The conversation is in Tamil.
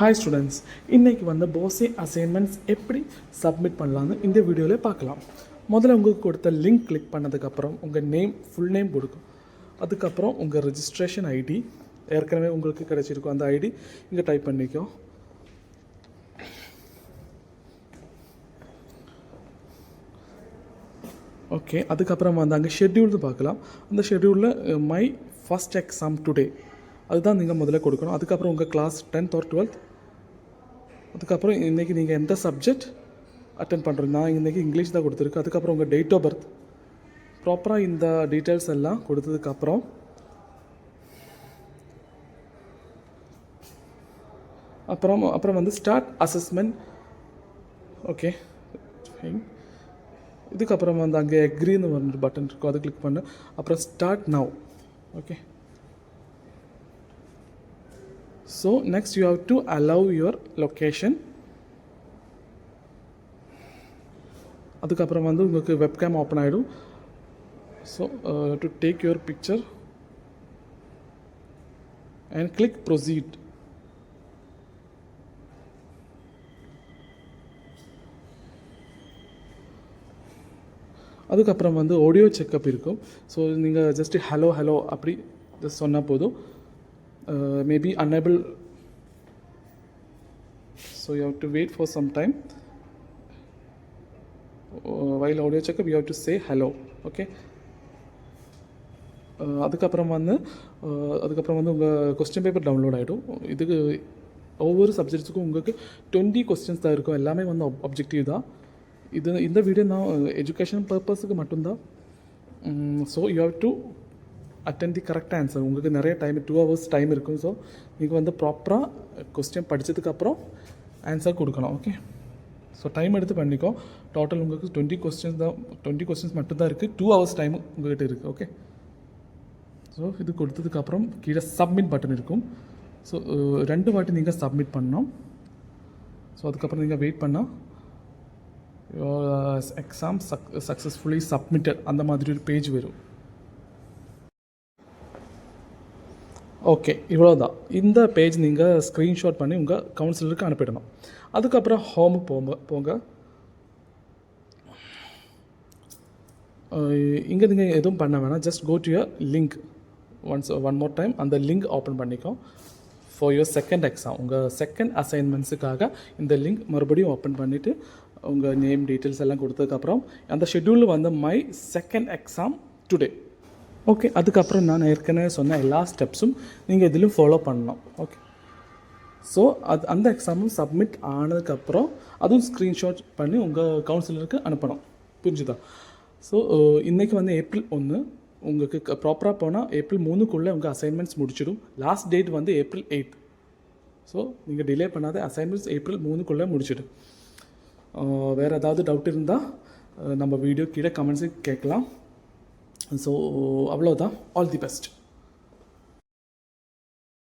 ஹாய் ஸ்டூடெண்ட்ஸ் இன்றைக்கி வந்து போசே அசைன்மெண்ட்ஸ் எப்படி சப்மிட் பண்ணலான்னு இந்த வீடியோவில் பார்க்கலாம். முதல்ல உங்களுக்கு கொடுத்த லிங்க் கிளிக் பண்ணதுக்கப்புறம் உங்கள் நேம் ஃபுல் நேம் கொடுக்கும். அதுக்கப்புறம் உங்கள் ரெஜிஸ்ட்ரேஷன் ஐடி ஏற்கனவே உங்களுக்கு கிடச்சிருக்கும் அந்த ஐடி இங்கே டைப் பண்ணிக்கோ. ஓகே அதுக்கப்புறம் வந்து அங்கே ஷெட்யூல்னு பார்க்கலாம். அந்த ஷெட்யூலில் மை ஃபஸ்ட் எக்ஸாம் டுடே அதுதான் நீங்கள் முதல்ல கொடுக்கணும். அதுக்கப்புறம் உங்கள் கிளாஸ் டென்த் ஆர் டுவெல்த் அதுக்கப்புறம் இன்றைக்கி நீங்கள் எந்த சப்ஜெக்ட் அட்டன் பண்ணுறீங்க நான் இன்றைக்கி இங்கிலீஷ் தான் கொடுத்துருக்கு. அதுக்கப்புறம் உங்கள் டேட் ஆஃப் பர்த் ப்ராப்பராக இந்த டீட்டெயில்ஸ் எல்லாம் கொடுத்ததுக்கப்புறம் அப்புறம் அப்புறம் வந்து ஸ்டார்ட் அசஸ்மெண்ட் ஓகே இதுக்கப்புறம் வந்து அங்கே எக்ரின்னு ஒரு பட்டன் இருக்கும். அதை கிளிக் பண்ணு. அப்புறம் start now okay so next you have to allow your location. அதுக்கப்புறம் வந்து உங்களுக்கு வெப்கேம் ஓப்பன் ஆகிடும் so to take your picture and click proceed அதுக்கப்புறம் வந்து ஆடியோ செக்கப் இருக்கும். ஸோ நீங்கள் ஜஸ்ட்டு ஹலோ ஹலோ அப்படி ஜஸ்ட் சொன்னால் போதும். May maybe unable so you have to wait for some time while audio checkup you have to say hello okay? Uh, அதுக்கப்புறம் வந்து uh, அதுக்கப்புறம் வந்து உங்கள் கொஸ்டின் பேப்பர் டவுன்லோட் ஆகிடும் இதுக்கு ஒவ்வொரு சப்ஜெக்ட்ஸுக்கும் உங்களுக்கு டுவெண்ட்டி கொஸ்டின்ஸ் தான் இருக்கும். எல்லாமே வந்து அப்ஜெக்டிவ் தான். இது இந்த வீடியோ நான் uh, எஜுகேஷன் பர்பஸுக்கு மட்டும்தான். So you have to attend the correct answer உங்களுக்கு நிறைய டைம் டூ ஹவர்ஸ் டைம் இருக்கும் ஸோ நீங்கள் வந்து ப்ராப்பராக கொஸ்டின் படித்ததுக்கப்புறம் ஆன்சர் கொடுக்கணும் ஓகே ஸோ டைம் எடுத்து பண்ணிக்கோ. டோட்டல் உங்களுக்கு டுவெண்ட்டி கொஸ்டின்ஸ் தான் டுவெண்ட்டி கொஸ்டின்ஸ் மட்டும்தான் இருக்குது டூ ஹவர்ஸ் டைம் உங்கள்கிட்ட இருக்குது ஓகே ஸோ இது கொடுத்ததுக்கப்புறம் கீழே சப்மிட் பட்டன் இருக்கும். ஸோ ரெண்டு வாட்டி நீங்கள் சப்மிட் பண்ணோம் ஸோ அதுக்கப்புறம் நீங்கள் வெயிட் பண்ணால் எக்ஸாம் சக் சக்ஸஸ்ஃபுல்லி சப்மிட்டட் அந்த மாதிரி ஒரு பேஜ் வரும். ஓகே இவ்வளோதான் இந்த பேஜ் நீங்கள் ஸ்க்ரீன்ஷாட் பண்ணி உங்கள் கவுன்சிலருக்கு அனுப்பிடணும். அதுக்கப்புறம் ஹோமுக்கு போங்க போங்க. இங்கே நீங்கள் எதுவும் பண்ண வேணாம். Just go to your link once one more time அந்த லிங்க் ஓப்பன் பண்ணிக்கோ. ஃபார் யுவர் செகண்ட் எக்ஸாம் உங்கள் செகண்ட் அசைன்மெண்ட்ஸுக்காக இந்த லிங்க் மறுபடியும் ஓப்பன் பண்ணிவிட்டு உங்கள் நேம் டீட்டெயில்ஸ் எல்லாம் கொடுத்ததுக்கப்புறம் அந்த ஷெட்யூலில் வந்து my second exam today okay அதுக்கப்புறம் நான் ஏற்கனவே சொன்ன எல்லா ஸ்டெப்ஸும் நீங்கள் இதிலும் ஃபாலோ பண்ணணும். ஓகே ஸோ அது அந்த எக்ஸாமும் சப்மிட் ஆனதுக்கப்புறம் அதுவும் ஸ்க்ரீன்ஷாட் பண்ணி உங்கள் கவுன்சிலருக்கு அனுப்பணும். புரிஞ்சுதா? ஸோ இன்றைக்கி வந்து ஏப்ரல் ஒன்று உங்களுக்கு ப்ராப்பராக போனால் ஏப்ரல் மூணுக்குள்ளே உங்கள் அசைன்மெண்ட்ஸ் முடிச்சிடும். லாஸ்ட் டேட் வந்து ஏப்ரல் எயிட் ஸோ நீங்கள் டிலே பண்ணாத அசைன்மெண்ட்ஸ் ஏப்ரல் மூணுக்குள்ளே முடிச்சிடும் வேறு ஏதாவது டவுட் இருந்தால் நம்ம வீடியோ கீழே கமெண்ட்ஸு கேட்கலாம். ஸோ அவ்வளோதான் ஆல் தி பெஸ்ட்